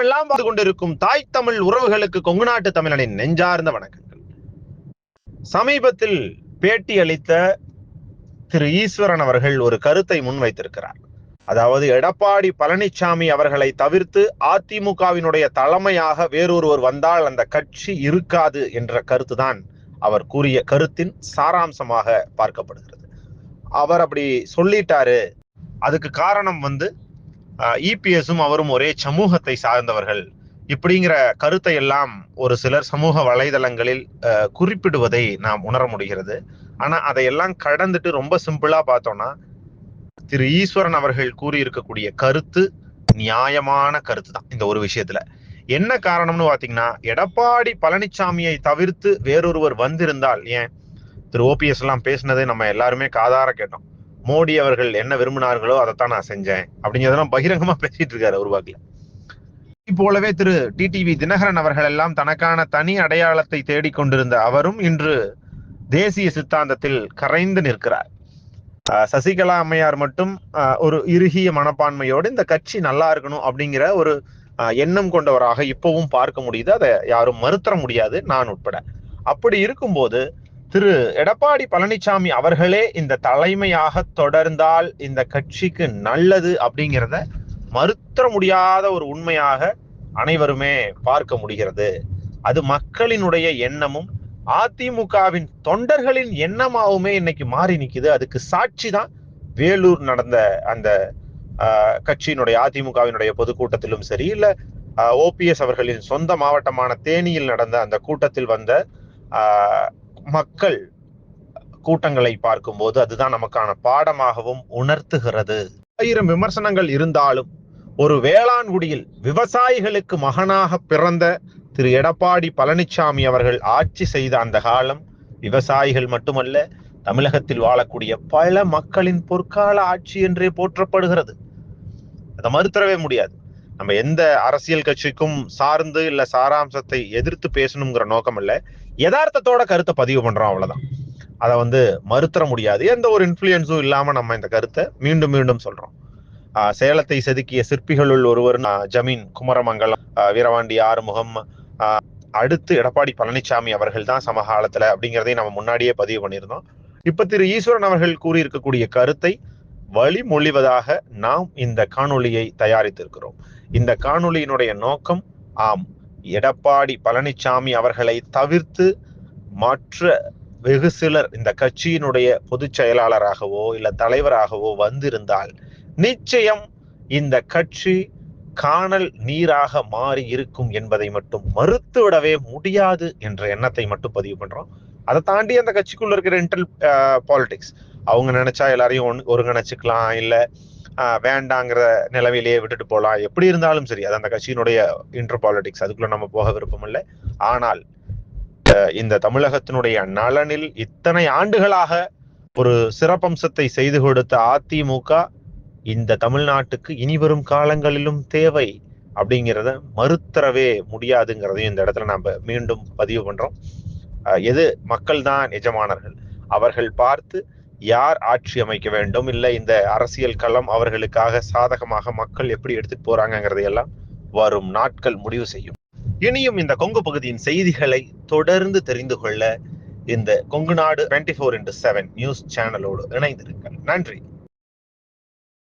உலகமெல்லாம் பார்த்து கொண்டிருக்கும் தாய் தமிழ் உறவுகளுக்கு கொங்கு நாட்டு தமிழனின் நெஞ்சார்ந்த வணக்கங்கள். சமீபத்தில் பேட்டி அளித்த திரு ஈஸ்வரன் அவர்கள் ஒரு கருத்தை முன்வைத்திருக்கிறார். அதாவது எடப்பாடி பழனிசாமி அவர்களை தவிர்த்து அதிமுகவினுடைய தலைமையாக வேறொருவர் வந்தால் அந்த கட்சி இருக்காது என்ற கருத்துதான் அவர் கூறிய கருத்தின் சாராம்சமாக பார்க்கப்படுகிறது. அவர் அப்படி சொல்லிட்டாரு. அதுக்கு காரணம் வந்து இபிஎஸும் அவரும் ஒரே சமூகத்தை சார்ந்தவர்கள். இப்படிங்கிற கருத்தை எல்லாம் ஒரு சிலர் சமூக வலைதளங்களில் குறிப்பிடுவதை நாம் உணர முடிகிறது. ஆனா அதையெல்லாம் கடந்துட்டு ரொம்ப சிம்பிளா பார்த்தோம்னா திரு ஈஸ்வரன் அவர்கள் கூறியிருக்கக்கூடிய கருத்து நியாயமான கருத்து தான் இந்த ஒரு விஷயத்துல. என்ன காரணம்னு பாத்தீங்கன்னா எடப்பாடி பழனிசாமியை தவிர்த்து வேறொருவர் வந்திருந்தால் ஏன்? திரு ஓபிஎஸ் எல்லாம் பேசினதை நம்ம எல்லாருமே காதார கேட்டோம். மோடி அவர்கள் என்ன விரும்பினார்களோ அதைத்தான் நான் செஞ்சேன். அப்படிங்கிறதெல்லாம் பகிரங்கமா பேசிட்டு இருக்காரு ஒரு வாக்குல. போலவே திரு டிடிவி தினகரன் அவர்கள் எல்லாம் தனக்கான தனி அடையாளத்தை தேடிக்கொண்டிருந்த அவரும் இன்று தேசிய சித்தாந்தத்தில் கரைந்து நிற்கிறார். ஆஹ் சசிகலா அம்மையார் மட்டும் ஆஹ் ஒரு இறுகிய மனப்பான்மையோடு இந்த கட்சி நல்லா இருக்கணும் அப்படிங்கிற ஒரு எண்ணம் கொண்டவராக இப்பவும் பார்க்க முடியுது. அதை யாரும் மறுத்தர முடியாது. நான் உட்பட. அப்படி இருக்கும்போது திரு எடப்பாடி பழனிசாமி அவர்களே இந்த தலைமையாக தொடர்ந்தால் இந்த கட்சிக்கு நல்லது அப்படிங்கிறத மறுத்தர முடியாத ஒரு உண்மையாக அனைவருமே பார்க்க முடிகிறது. அது மக்களினுடைய எண்ணமும் அதிமுகவின் தொண்டர்களின் எண்ணமாவுமே இன்னைக்கு மாறி நிற்குது அதுக்கு சாட்சி தான் வேலூர் நடந்த அந்த கட்சியினுடைய அதிமுகவினுடைய பொதுக்கூட்டத்திலும் சரி இல்ல ஓபிஎஸ் அவர்களின் சொந்த மாவட்டமான தேனியில் நடந்த அந்த கூட்டத்தில் வந்த மக்கள் கூட்டங்களை பார்க்கும்போது அதுதான் நமக்கான பாடமாகவும் உணர்த்துகிறது. ஆயிரம் விமர்சனங்கள் இருந்தாலும் ஒரு வேளாண்குடியில் விவசாயிகளுக்கு மகனாக பிறந்த திரு எடப்பாடி பழனிசாமி அவர்கள் ஆட்சி செய்த அந்த காலம் விவசாயிகள் மட்டுமல்ல தமிழகத்தில் வாழக்கூடிய பல மக்களின் பொற்கால ஆட்சி என்றே போற்றப்படுகிறது. அதை மறுத்தரவே முடியாது. நம்ம எந்த அரசியல் கட்சிக்கும் சார்ந்து இல்ல சாராம்சத்தை எதிர்த்து பேசணுங்கிற நோக்கம் இல்ல. யதார்த்தத்தோட கருத்தை பதிவு பண்றோம் அவ்வளவுதான். அதை வந்து மறுத்தர முடியாது. எந்த ஒரு இன்ஃப்ளூயன்ஸும் இல்லாம நம்ம இந்த கருத்தை மீண்டும் மீண்டும் சொல்றோம். சேலத்தை செதுக்கிய சிற்பிகளுள் ஒருவர் ஜமீன் குமரமங்கலம் வீரவாண்டி ஆறுமுகம் அடுத்து எடப்பாடி பழனிசாமி அவர்கள் தான் சமகாலத்துல அப்படிங்கிறதையும் நம்ம முன்னாடியே பதிவு பண்ணியிருந்தோம். இப்ப திரு ஈஸ்வரன் அவர்கள் கூறியிருக்கக்கூடிய கருத்தை வழிமொழிவதாக நாம் இந்த காணொளியை தயாரித்திருக்கிறோம். இந்த காணொளியினுடைய நோக்கம் ஆம் எடப்பாடி பழனிசாமி அவர்களை தவிர்த்து மற்ற வெகு சிலர் இந்த கட்சியினுடைய பொதுச் செயலாளராகவோ இல்ல தலைவராகவோ வந்திருந்தால் நிச்சயம் இந்த கட்சி காணல் நீராக மாறி இருக்கும் என்பதை மட்டும் மறுத்துவிடவே முடியாது என்ற எண்ணத்தை மட்டும் பதிவு பண்றோம். அதை தாண்டி அந்த கட்சிக்குள்ள இருக்கிற இன்டர் பாலிடிக்ஸ் அவங்க நினைச்சா எல்லாரையும் ஒன்னு ஒருங்கிணைச்சுக்கலாம். இல்ல வேண்டாங்கிற நிலவிலேயே விட்டுட்டு போகலாம் எப்படி இருந்தாலும் சரி அது அந்த கட்சியினுடைய இன்டர் பாலிடிக்ஸ் அதுக்குள்ள நம்ம போக விருப்பம் இல்லை. ஆனால் இந்த தமிழகத்தினுடைய நலனில் இத்தனை ஆண்டுகளாக ஒரு சிறப்பம்சத்தை செய்து கொடுத்த அதிமுக இந்த தமிழ்நாட்டுக்கு இனிவரும் காலங்களிலும் தேவை அப்படிங்கிறத மறுத்தரவே முடியாதுங்கிறதையும் இந்த இடத்துல நம்ம மீண்டும் பதிவு பண்றோம். எது மக்கள் தான் எஜமானர்கள். அவர்கள் பார்த்து யார் ஆட்சி அமைக்க வேண்டும்? இல்லை இந்த அரசியல் களம் அவர்களுக்காக சாதகமாக மக்கள் எப்படி எடுத்துட்டு போறாங்கங்கிறதையெல்லாம் வரும் நாட்கள் முடிவு செய்யும். இனியும் இந்த கொங்கு பகுதியின் செய்திகளை தொடர்ந்து தெரிந்து கொள்ள இந்த Kongu Nadu twenty four into seven news சேனலோடு இணைந்திருங்கள். நன்றி.